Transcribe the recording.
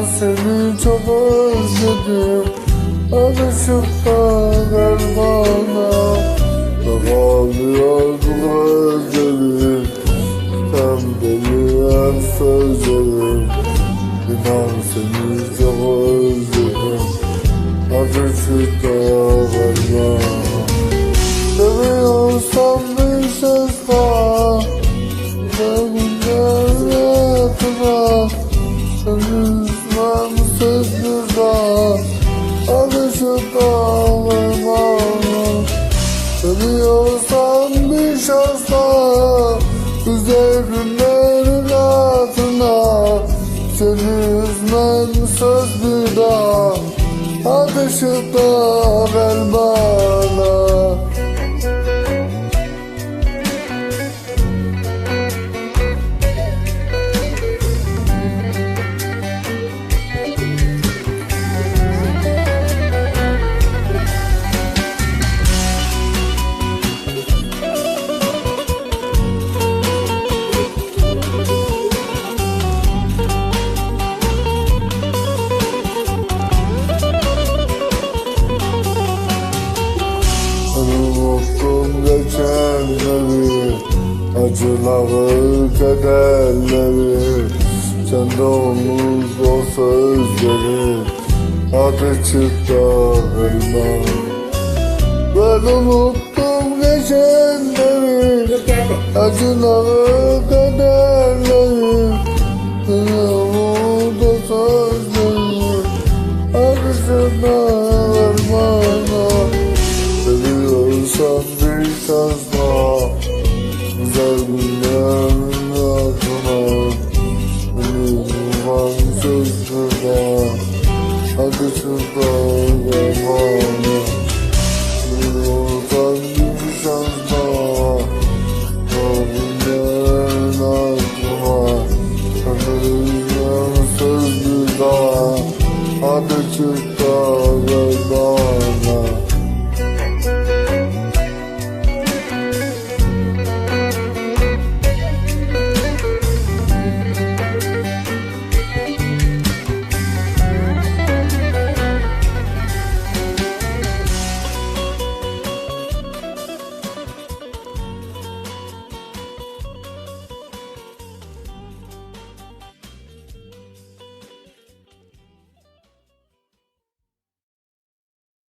sevdim Alışıp da gel bana. Ağlıyordum özledim. Sen beni hep sözlerim. İnan seni çok özledim. Alışıp da gel bana Seviyorsam bir söz var Sevgiler hayatına. Seni üzmem daha Alışıp dağılma Seviyorsan bir şansla günlerin altına Seni üzmem söz bir daha. Alışıp da gel geçenleri Acıları, kederleri. Sen de unut o sözleri Hadi çık da elma Ben unuttum geçenleri. Acıları, kederleri. Sen de unut o sözleri Hadi çık da elma bir şans daha Güzel günlerin altına bulman sözlü daha Hadi şurada gel bana Seviyorsan bir şans daha Güzel günlerin altına bulman sözlü daha Hadi çık da gel bana